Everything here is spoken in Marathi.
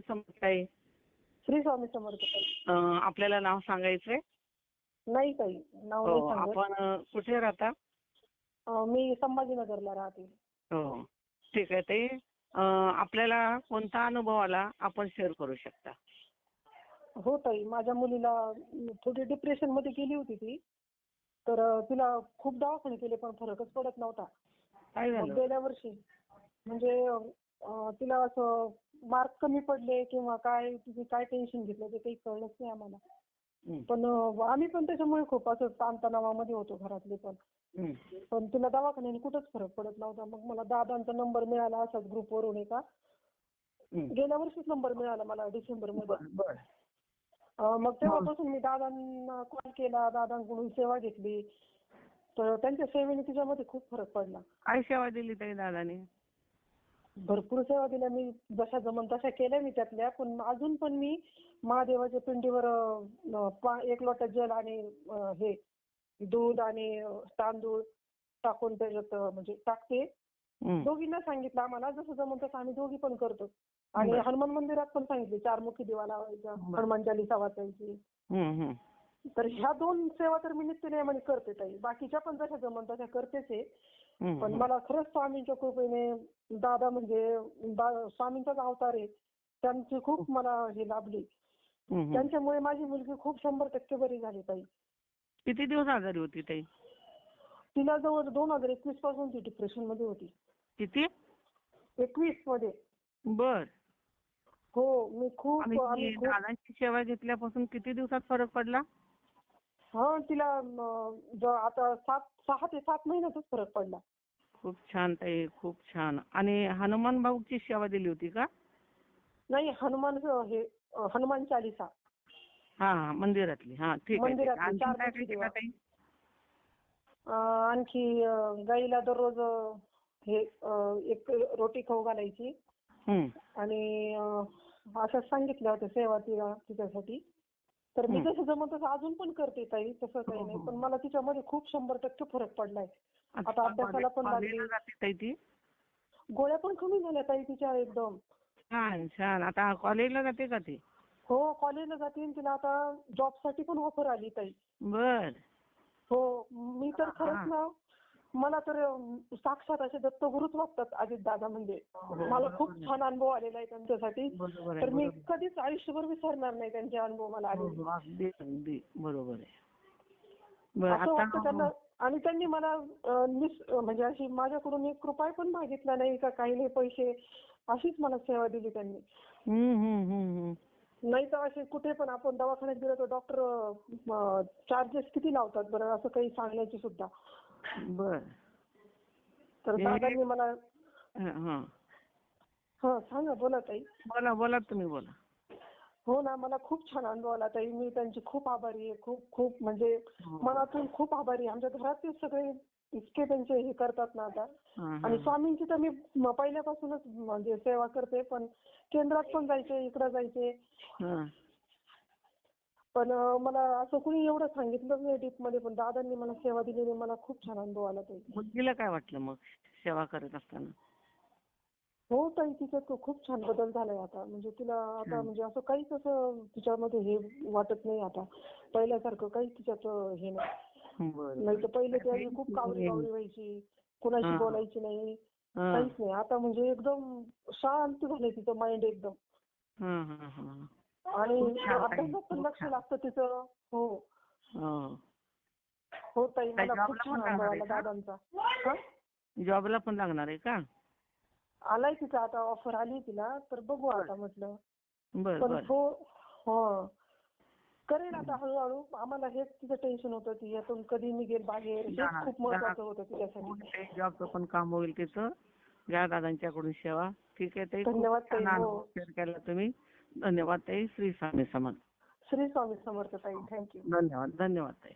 स्वामी समर्थ ताई श्री स्वामी समर्थ. अं, आपल्याला नाव सांगायचंय? नाही ताई नाव हो नाही सांगत. आपण अं, कुठे राहता? अं, मी संभाजीनगरला राहते. हो ठीक आहे अं, आपल्याला कोणता अनुभव आला आपण शेअर करू शकता. हो ताई माझ्या मुलीला अं, थोडी डिप्रेशनमध्ये गेली होती ती. तर अं, तिला खूप दवाखाने केले पण फरकच पडत नव्हता. काय मग झालं गेल्या वर्षी म्हणजे अं, तिला असं मार्क कमी पडले किंवा काय तिथे काय टेन्शन घेतलं ते काही कळलंच नाही आम्हाला. पण आम्ही पण त्याच्यामुळे खूप असं ताणतणावामध्ये होतो घरातले पण. पण तिला दवाखान्याने कुठंच फरक पडत नव्हता. मग मला दादांचा नंबर मिळाला असाच ग्रुपवरून एका. गेल्या वर्षीच नंबर मिळाला मला डिसेंबरमध्ये मग तेव्हापासून मी दादांना कॉल केला. दादांकडून सेवा घेतली. तर त्यांच्या सेवेने तिच्यामध्ये खूप फरक पडला. काय सेवा दिली ताई दादाने? भरपूर सेवा दिल्या मी जशा जमन तशा केल्या मी त्यातल्या पण अजून पण मी महादेवाच्या पिंडीवर अं, पा- एक लोटा जल आणि अं, हे दूध आणि अं, तांदूळ टाकून त्याच्यात अं, म्हणजे टाकते. दोघींना सांगितलं आम्हाला जसं जमन तसं आम्ही दोघी पण करतो आणि बरं. हनुमान मंदिरात पण सांगितले चारमुखी दिवा लावायचा बरं. हनुमान चालिसा वाचायची. तर ह्या दोन सेवा तर मी नित्यनेमाने करते ताई बाकीच्या पण जशा जमन तशा करतेच आहे पण. मला खरंच स्वामींच्या कृपेने दादा म्हणजे स्वामींचाच अवतार आहे त्यांची खूप मला हे लाभली. हं, हं. त्यांच्यामुळे माझी मुलगी खूप शंभर टक्के बरी झाली ताई. किती दिवस आजारी होती ताई? तिला जवळ दोन हजार एकवीसपासून ती डिप्रेशनमध्ये होती. किती? एकवीसमध्ये. बर. हो मी खूप आणि आम्ही खूप दादांची सेवा घेतल्यापासून किती दिवसात फरक पडला? हा तिला ज- आता सात सहा ते सात महिन्यातच फरक पडला. खूप छान ताई खूप छान. आणि हनुमान भाऊची सेवा दिली होती का? नाही हनुमान हे अं, हनुमान चालिसा. हा हा मंदिरातली. हा ठीक आहे, ठीक आहे. मंदिरातली, आणखीन चार काय मुखी काय केलं दिवा. ताई? अं, आणखी अं, गाईला दररोज अं, हे अं, एक रोटी खाऊ घालायची. आणि अं, असं सांगितलं होतं सेवा तिला तिच्यासाठी. तर मी. जसं जमत तसं अजून पण करते ताई तसं काही हो, नाही हो. पण मला तिच्यामध्ये खूप शंभर टक्के फरक पडलाय आता अभ्यासाला पण लागली. गोळ्या पण कमी झाल्या ताई तिच्या एकदम छान छान आता कॉलेजला जाते का ती हो कॉलेजला जाते तिला आता जॉबसाठी पण ऑफर आली ताई बर हो मी तर. खरंच ना मला तर साक्षात असे दत्तगुरुच वाटतात अजित दादा म्हणजे. हो, मला खूप. छान अनुभव आलेला आहे त्यांच्यासाठी. तर मी. कधीच आयुष्यभर विसरणार नाही त्यांचे अनुभव मला हो, आलेले हो, अगदी बरोबर आहे. बर असं वाटतं आता त्यांना आणि त्यांनी मला म्हणजे अशी माझ्याकडून एक रुपया पण मागितला नाही का काही नाही पैसे. अशीच मला सेवा दिली त्यांनी. नाही तर असे कुठे पण आपण दवाखान्यात गेलो तर डॉक्टर चार्जेस किती लावतात बरं असं काही सांगण्याची सुद्धा. बर. तर हे- दादांनी मला हा, सांगा बोला ताई. बोला बोला तुम्ही बोला. हो ना मला खूप छान अनुभव आला ताई. मी त्यांची खूप आभारी आहे. खूप खूप म्हणजे हो. मनातून खूप आभारी आहे. आमच्या घरातले सगळे इतके त्यांचे हे करतात ना आता. आणि स्वामींची तर मी पहिल्यापासूनच म्हणजे सेवा करते पण केंद्रात पण जायचे इकडे जायचे. पण मला असं कुणी एवढं सांगितलंच नाही डीपमध्ये पण दादांनी मला सेवा दिलेली मला खूप छान अनुभव आला ताई मुलगीला काय वाटलं मग सेवा करत असताना हो ताई तिच्यात तो खूप छान बदल झालाय आता म्हणजे तिला आता. म्हणजे असं काहीच असं तिच्यामध्ये हे वाटत नाही आता पहिल्यासारखं काहीच तिच्यात हे नाही बरं. नाही तर पहिले त्यावेळी खूप कावरी कावरी व्हायची कुणाशी हा. बोलायची नाही. काहीच नाही आता म्हणजे एकदम शांत झालंय तिचं माइंड एकदम. आणि अभ्यासात पण लक्ष. लागतं तिचं. हो. हो. ताई मला खूप जॉबला छान पण अनुभव लागणार आला आहे का? दादांचा. हा? जॉबला पण लागणार आहे का? आलाय तिचा आता ऑफर आली तिला. तर बघू आता म्हटलं. बर पण बर. हो हो. करेल आता हळूहळू. आम्हाला हेच तिचं टेन्शन होतं की यातून कधी निघेल बाहेर. हेच खूप महत्वाचं. होतं तिच्यासाठी. जॉबचं पण काम होईल तिचं. घ्या दादांच्याकडून सेवा. ठीक आहे ताई खूप धन्यवाद ताई, छान हो. अनुभव शेअर केला तुम्ही. धन्यवाद ताई. श्री स्वामी समर्थ. श्री स्वामी समर्थ ताई. थँक्यू धन्यवाद धन्यवाद ताई.